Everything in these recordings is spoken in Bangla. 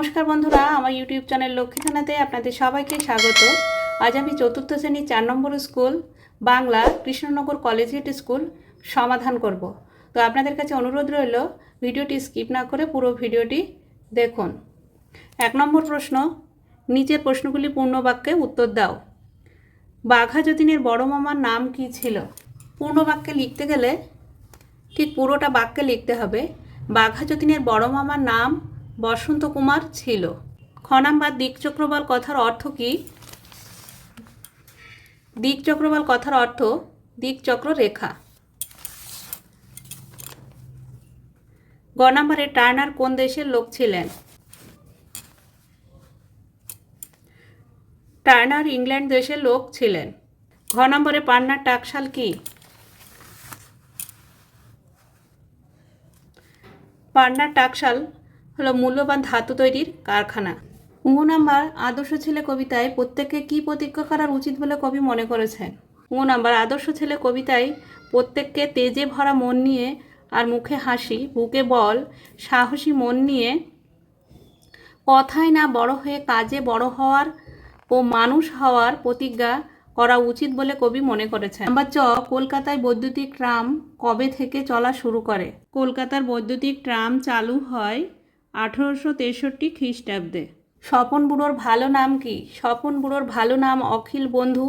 নমস্কার বন্ধুরা, আমার ইউটিউব চ্যানেল লক্ষ্মী থানাতে আপনাদের সবাইকে স্বাগত। আজ আমি চতুর্থ শ্রেণির চার নম্বর school, Bangla Krishnanagar collegiate school সমাধান করব। তো আপনাদের কাছে অনুরোধ রইল, ভিডিওটি স্কিপ না করে পুরো ভিডিওটি দেখুন। এক নম্বর প্রশ্ন, নিচের প্রশ্নগুলি পূর্ণ বাক্যে উত্তর দাও। বাঘা যতীনের বড় মামার নাম কি ছিল? পূর্ণ বাক্যে লিখতে গেলে ঠিক পুরোটা বাক্যে লিখতে হবে। বাঘা যতীনের বড় মামার নাম বসন্ত কুমার ছিল। খ নাম্বার দিক চক্রবাল কথার অর্থ কি? দিক চক্রবাল কথার অর্থ দিকচক্র রেখা। গ নাম্বারে টার্নার কোন দেশের লোক ছিলেন? টার্নার ইংল্যান্ড দেশের লোক ছিলেন। ঘ নম্বরে পান্নার টাকশাল কি? পান্নার টাকশাল হলো মূল্যবান ধাতু তৈরির কারখানা। নাম্বার আদর্শ ছেলে কবিতায় প্রত্যেককে কি প্রতিজ্ঞা করার উচিত বলে কবি মনে করেছেন? নাম্বার আদর্শ ছেলে কবিতায় প্রত্যেককে তেজে ভরা মন নিয়ে আর মুখে হাসি, বুকে বল, সাহসী মন নিয়ে কথায় না বড় হয়ে কাজে বড় হওয়ার ও মানুষ হওয়ার প্রতিজ্ঞা করা উচিত বলে কবি মনে করেছেন। নাম্বার চ, কলকাতায় বৈদ্যুতিক ট্রাম কবে থেকে চলা শুরু করে? কলকাতার বৈদ্যুতিক ট্রাম চালু হয় আঠেরোশো তেষট্টি খ্রিস্টাব্দে। স্বপন বুড়োর ভালো নাম কি? স্বপন বুড়োর ভালো নাম অখিল বন্ধু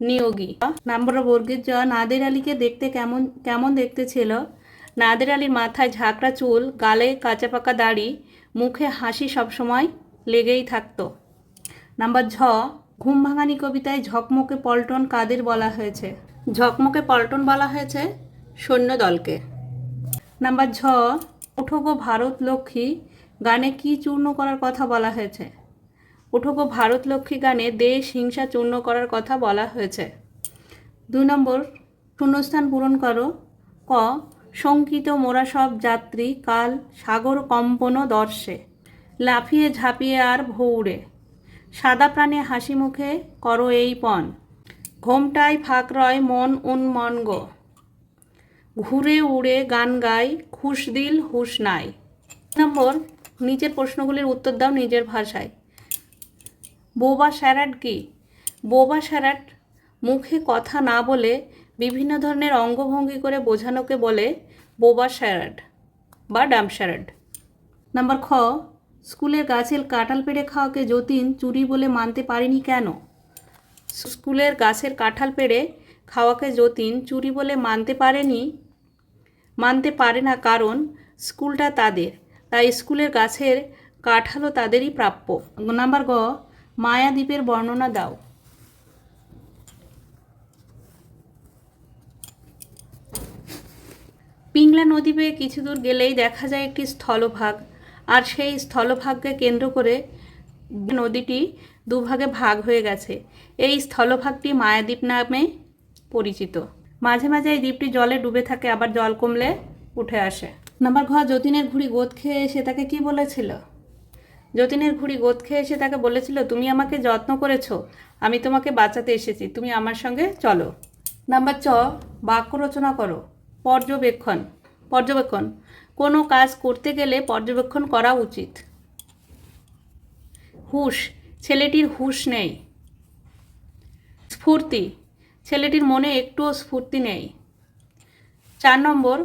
নিয়োগী। নাম্বার বর্গের জ, নাদের আলীকে দেখতে কেমন কেমন দেখতে ছিল? নাদের আলীর মাথায় ঝাঁকড়া চুল, গালে কাঁচা পাকা দাড়ি, মুখে হাসি সবসময় লেগেই থাকতো। নাম্বার ঝ, ঘুম ভাঙানি কবিতায় ঝকমকে পল্টন কাদের বলা হয়েছে? ঝকমকে পল্টন বলা হয়েছে সৈন্যদলকে। নাম্বার ঝ উঠো গো ভারত লক্ষ্মী গানে কি চূর্ণ করার কথা বলা হয়েছে? উঠো গো ভারত লক্ষ্মী গানে দেশ হিংসা চূর্ণ করার কথা বলা হয়েছে। দুই নম্বর, শূন্যস্থান পূরণ করো। ক, শঙ্কিত মোরা সব যাত্রী, কাল সাগর কম্পন দর্শে, লাফিয়ে ঝাঁপিয়ে আর ভৌড়ে সাদা প্রাণে হাসি মুখে করো এই পণ, ঘোমটায় ফাঁক রয় মন উন্মন গো। ঘুরে উড়ে গান গাই, খুশ দিল হুশ নাই। নম্বর নিচের প্রশ্নগুলির উত্তর দাও নিজের ভাষায়। বোবা স্যারাট কি? বোবা স্যারাট মুখে কথা না বলে বিভিন্ন ধরনের অঙ্গভঙ্গি করে বোঝানোকে বলে বোবা স্যারাট বা ডাম স্যারাট নাম্বার খ, স্কুলের গাছের কাঁঠাল পেড়ে খাওয়াকে যতীন চুরি বলে মানতে পারেনি কেন? স্কুলের গাছের কাঁঠাল পেড়ে খাওয়াকে যতীন চুরি বলে মানতে পারেনি? মানতে পারে না কারণ স্কুলটা তাদের। তাই স্কুলের গাছের কাঁঠালও তাদেরই প্রাপ্য। নাম্বার গ, মায়াদ্বীপের বর্ণনা দাও। পিংলা নদী বেয়ে কিছু দূর গেলেই দেখা যায় একটি স্থলভাগ, আর সেই স্থলভাগকে কেন্দ্র করে নদীটি দুভাগে ভাগ হয়ে গেছে। এই স্থলভাগটি মায়াদ্বীপ নামে পরিচিত। মাঝে মাঝে এই দ্বীপটি জলে ডুবে থাকে, আবার জল কমলে উঠে আসে। নাম্বার ঘ যতীনের ঘুড়ি গোদ খেয়ে এসে তাকে কি বলেছিল? যতীনের ঘুড়ি গোদ খেয়ে এসে তাকে বলেছিল, তুমি আমাকে যত্ন করেছ, আমি তোমাকে বাঁচাতে এসেছি, তুমি আমার সঙ্গে চলো। নাম্বার চ বাক্য রচনা করো। পর্যবেক্ষণ পর্যবেক্ষণ। কোনো কাজ করতে গেলে পর্যবেক্ষণ করা উচিত। হুশ, ছেলেটির হুশ নেই। স্ফূর্তি, ছেলেটির মনে একটুও স্ফূর্তি নেই। চার নম্বর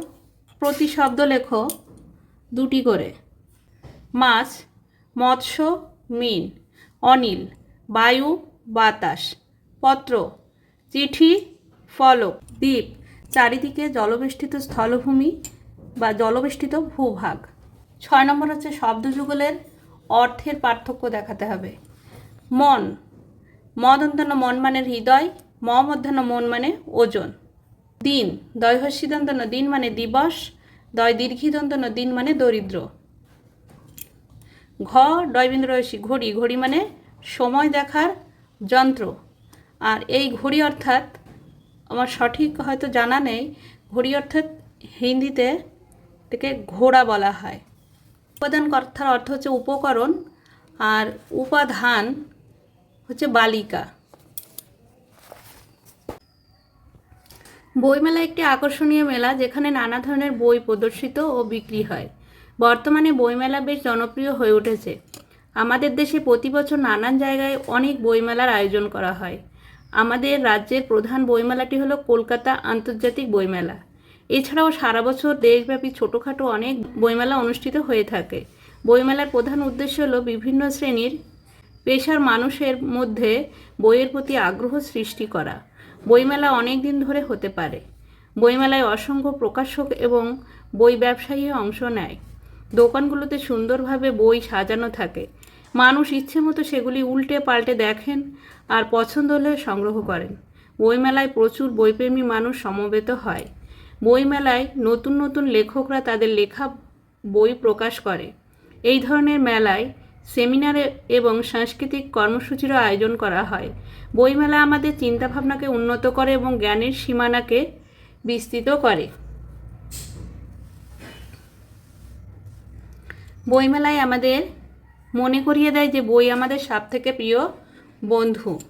প্রতি শব্দ লেখো দুটি করে। মাছ, মৎস্য, মিন, অনিল, বায়ু, বাতাস, পত্র, চিঠি, ফলক, দ্বীপ, চারিদিকে জলবেষ্টিত স্থলভূমি বা জলবেষ্টিত ভূভাগ। ছয় নম্বর হচ্ছে শব্দযুগলের অর্থের পার্থক্য দেখাতে হবে। মন মদন্তন মন মানে হৃদয় ম মধ্যাহ্ন মন মানে ওজন। দিন। দয়হস্যিদন্তন দিন মানে দিবস দয় দীর্ঘিদন্তন দিন মানে দরিদ্র। ঘ ডয়বিন্দ্রয়সী ঘড়ি। ঘড়ি মানে সময় দেখার যন্ত্র। আর এই ঘড়ি অর্থাৎ, আমার সঠিক হয়তো জানা নেই, ঘড়ি অর্থাৎ হিন্দিতে থেকে ঘোড়া বলা হয়। উপাদান কথার অর্থ হচ্ছে উপকরণ, আর উপাধান হচ্ছে বালিকা। বইমেলা একটি আকর্ষণীয় মেলা যেখানে নানা ধরনের বই প্রদর্শিত ও বিক্রি হয়। বর্তমানে বইমেলা বেশ জনপ্রিয় হয়ে উঠেছে। আমাদের দেশে প্রতি বছর নানান জায়গায় অনেক বইমেলার আয়োজন করা হয়। আমাদের রাজ্যের প্রধান বইমেলাটি হলো কলকাতা আন্তর্জাতিক বইমেলা। এছাড়াও সারা বছর দেশব্যাপী ছোটোখাটো অনেক বইমেলা অনুষ্ঠিত হয়ে থাকে। বইমেলার প্রধান উদ্দেশ্য হলো বিভিন্ন শ্রেণির পেশার মানুষের মধ্যে বইয়ের প্রতি আগ্রহ সৃষ্টি করা। বইমেলা অনেক দিন ধরে হতে পারে। বইমেলায় অসংখ্য প্রকাশক এবং বই ব্যবসায়ী অংশ নেয়। দোকানগুলোতে সুন্দরভাবে বই সাজানো থাকে। মানুষ ইচ্ছে মতো সেগুলি উল্টে পাল্টে দেখেন আর পছন্দ হলে সংগ্রহ করেন। বইমেলায় প্রচুর বইপ্রেমী মানুষ সমবেত হয়। বইমেলায় নতুন নতুন লেখকরা তাদের লেখা বই প্রকাশ করে। এই ধরনের মেলায় সেমিনারে এবং সাংস্কৃতিক কর্মসূচিরও আয়োজন করা হয়। বইমেলা আমাদের চিন্তাভাবনাকে উন্নত করে এবং জ্ঞানের সীমানাকে বিস্তৃত করে। বইমেলায় আমাদের মনে করিয়ে দেয় যে বই আমাদের সব থেকে প্রিয় বন্ধু।